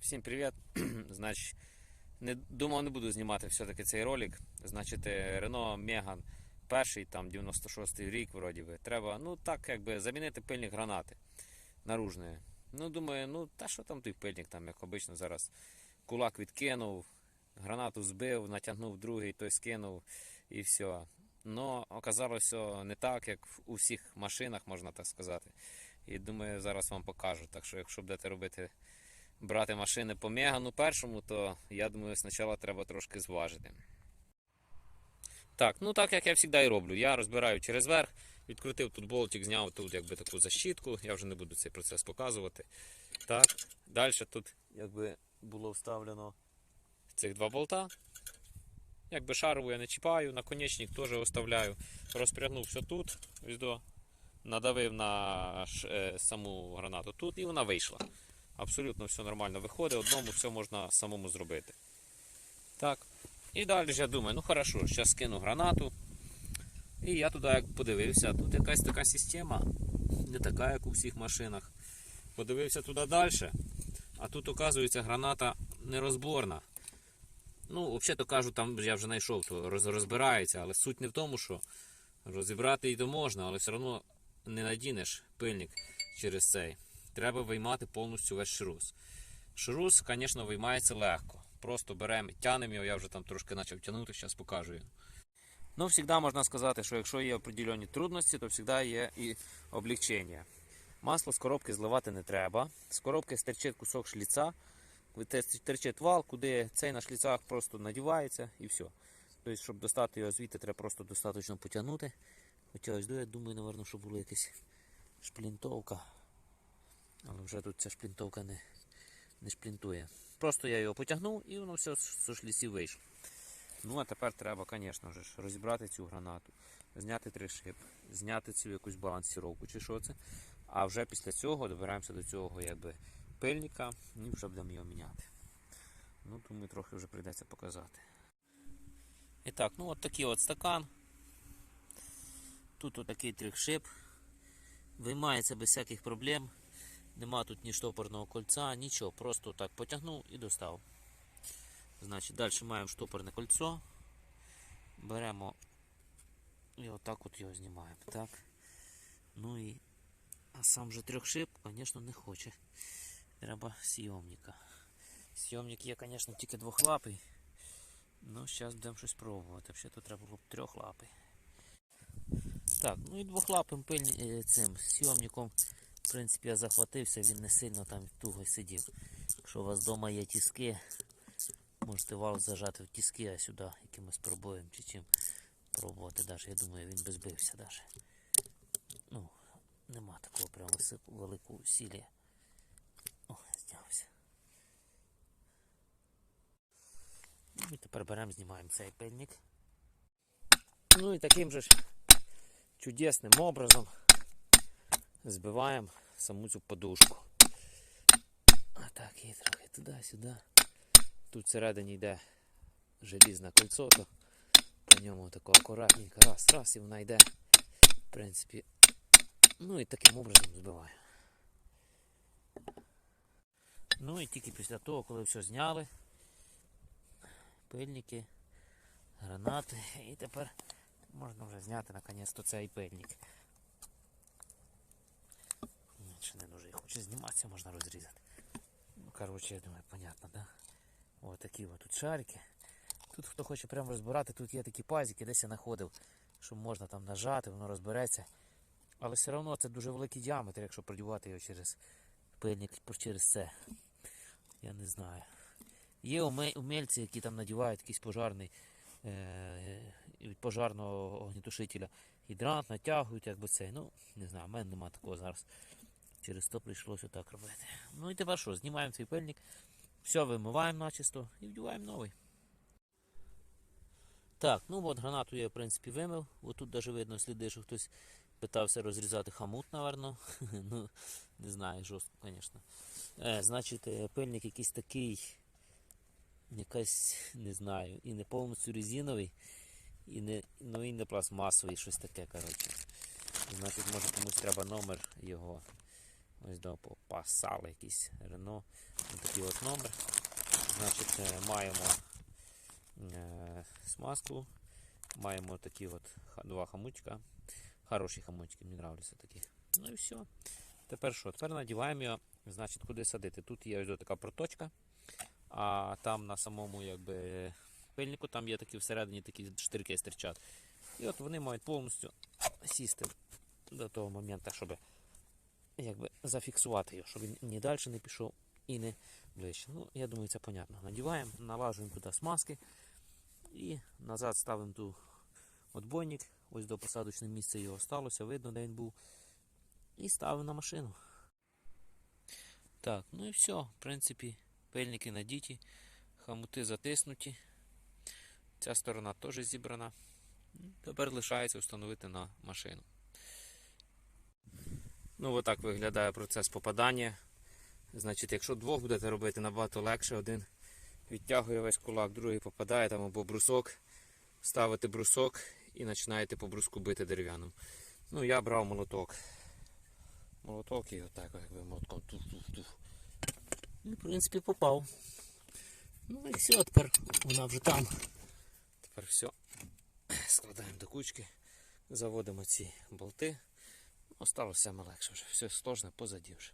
Всім привіт. Значить, не, думав, не буду знімати все-таки цей ролик. Значить, е, Renault Megane перший, там 96-й рік, вроді би. Треба, ну так, якби замінити пильник гранати наружної. Ну, думаю, ну та що там той пильник, там, як обично зараз кулак відкинув, гранату збив, натягнув другий, той скинув і все. Но оказалося не так, як у всіх машинах, можна так сказати. І думаю, зараз вам покажу. Так що, якщо будете робити брати машини по Мегану першому, то я думаю, спочатку треба трошки зважити. Так, ну так як я завжди і роблю. Я розбираю через верх, відкрутив тут болтик, зняв тут якби таку защітку, я вже не буду цей процес показувати. Так, далі тут якби було вставлено цих два болта. Якби шарову я не чіпаю, наконечник теж оставляю. Розпрягнув все тут, ось надавив на е, саму гранату тут і вона вийшла. Абсолютно все нормально виходить, одному все можна самому зробити. Так. І далі я думаю, ну хорошо, зараз скину гранату. І я туди як подивився, тут якась така система, не така, як у всіх машинах. Подивився туди далі, а тут, оказується, граната нерозборна. Ну, взагалі то кажу, там я вже знайшов, то розбирається, але суть не в тому, що розібрати її то можна, але все одно не надінеш пильник через цей. Треба виймати повністю весь шрус. Шрус, звісно, виймається легко. Просто беремо, тянемо його, я вже там трошки почав тягнути, зараз покажу його. Ну, завжди можна сказати, що якщо є определені трудності, то завжди є і облегчення. Масло з коробки зливати не треба. З коробки стерчить кусок шліца, стерчить вал, куди цей на шліцах просто надівається і все. Тобто, щоб достати його звідти, треба просто достатньо потягнути. Хоча ось я думаю, напевно, що була якась шплінтовка. Але вже тут ця шплінтовка не, не шплінтує. Просто я його потягнув і воно все з шлісів вийшло. Ну а тепер треба, звісно ж, розібрати цю гранату, зняти три шип, зняти цю якусь балансіровку чи що це. А вже після цього добираємося до цього якби пильника і вже будемо його міняти. Ну, думаю, трохи вже прийдеться показати. І так, ну от такий от стакан. Тут отакий трихшип. Виймається без всяких проблем. Нема тут ні штопорного кольця, нічого. Просто так потягнув і достав. Значить, далі маємо штопорне кольцо. Беремо і отак от його знімаємо. Так. Ну і а сам же трьохшип, звісно, не хоче. Треба сйомника. Сйомник є, звісно, тільки двохлапий. Ну, зараз будемо щось пробувати. Взагалі тут треба було б трьохлапий. Так, ну і двохлапим пильні, е, цим сйомником, в принципі, я захватився, він не сильно там туго сидів. Якщо у вас вдома є тіски, можете вал зажати в тіски, а сюди якимось пробоєм чи чим пробувати. Даже, я думаю, він би збився даже. Ну, нема такого прямо великого усілля. О, знявся. І тепер беремо, знімаємо цей пильник. Ну і таким же ж чудесним образом збиваємо саму цю подушку. А так, і трохи туди-сюди. Тут всередині йде желізне кольцо, то по ньому тако акуратненько раз, раз і вона йде. В принципі, ну і таким образом збиваю. Ну і тільки після того, коли все зняли, пильники, гранати, і тепер можна вже зняти наконець-то цей пильник. Ще не дуже хоче зніматися, можна розрізати. Ну, коротше, я думаю, понятно, да? Ось такі от тут шарики. Тут хто хоче прямо розбирати, тут є такі пазики, десь я знаходив, що можна там нажати, воно розбереться. Але все одно це дуже великий діаметр, якщо продівати його через пильник через це. Я не знаю. Є уме- умельці, які там надівають якийсь пожарний е- від пожарного огнетушителя гідрант, натягують, якби цей. Ну, не знаю, в мене немає такого зараз. Через то прийшлося так робити. Ну і тепер що, знімаємо цей пильник, все вимиваємо начисто і вдіваємо новий. Так, ну от гранату я в принципі вимив. От тут навіть видно сліди, що хтось питався розрізати хамут, напевно. ну, не знаю, жорстко, звісно. Е, значить, е, пильник якийсь такий, якась, не знаю, і не повністю резиновий, і не, ну, і не пластмасовий, щось таке, коротше. Значить, може комусь треба номер його. Ось до попасали якийсь Рено. Ось такий от номер. Значить, е, маємо е, смазку, маємо такі от два хамучка. Хороші хамучки, мені нравляться такі. Ну і все. Тепер що? Тепер надіваємо його, значить, куди садити. Тут є ось така проточка, а там на самому якби, пильнику там є такі всередині такі штирки стирчать. І от вони мають повністю сісти до того моменту, щоб якби, зафіксувати його, щоб він ні далі не пішов і не ближче. Ну, я думаю, це понятно. Надіваємо, налажуємо туди смазки і назад ставимо ту отбойник. Ось до посадочного місця його сталося, видно, де він був. І ставимо на машину. Так, ну і все. В принципі, пильники надіті, хамути затиснуті. Ця сторона теж зібрана. Тепер лишається встановити на машину. Ну, отак виглядає процес попадання. Значить, якщо двох будете робити, набагато легше. Один відтягує весь кулак, другий попадає там або брусок. Ставите брусок і починаєте по бруску бити дерев'яним. Ну, я брав молоток. Молоток і отак, якби молотком тух-тух-тух. І, в принципі, попав. Ну і все, тепер вона вже там. Тепер все. Складаємо до кучки, заводимо ці болти. Осталося саме легше вже. Все сложно позаді вже.